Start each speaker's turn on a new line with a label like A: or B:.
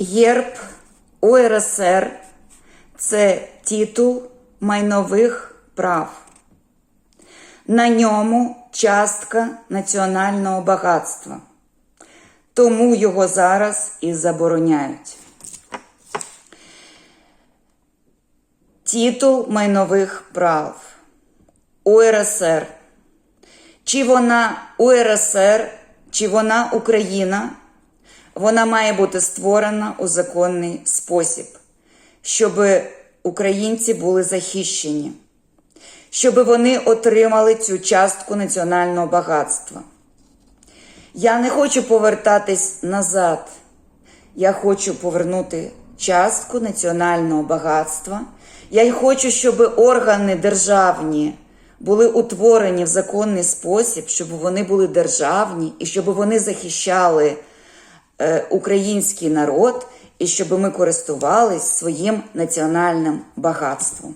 A: Герб УРСР це титул майнових прав. На ньому частка національного багатства. Тому його зараз і забороняють. Титул майнових прав УРСР. Чи вона УРСР, чи вона Україна, вона має бути створена у законний спосіб, щоб українці були захищені, щоб вони отримали цю частку національного багатства. Я не хочу повертатись назад. Я хочу повернути частку національного багатства. Я хочу, щоб органи державні були утворені в законний спосіб, щоб вони були державні і щоб вони захищали український народ, і щоб ми користувались своїм національним багатством.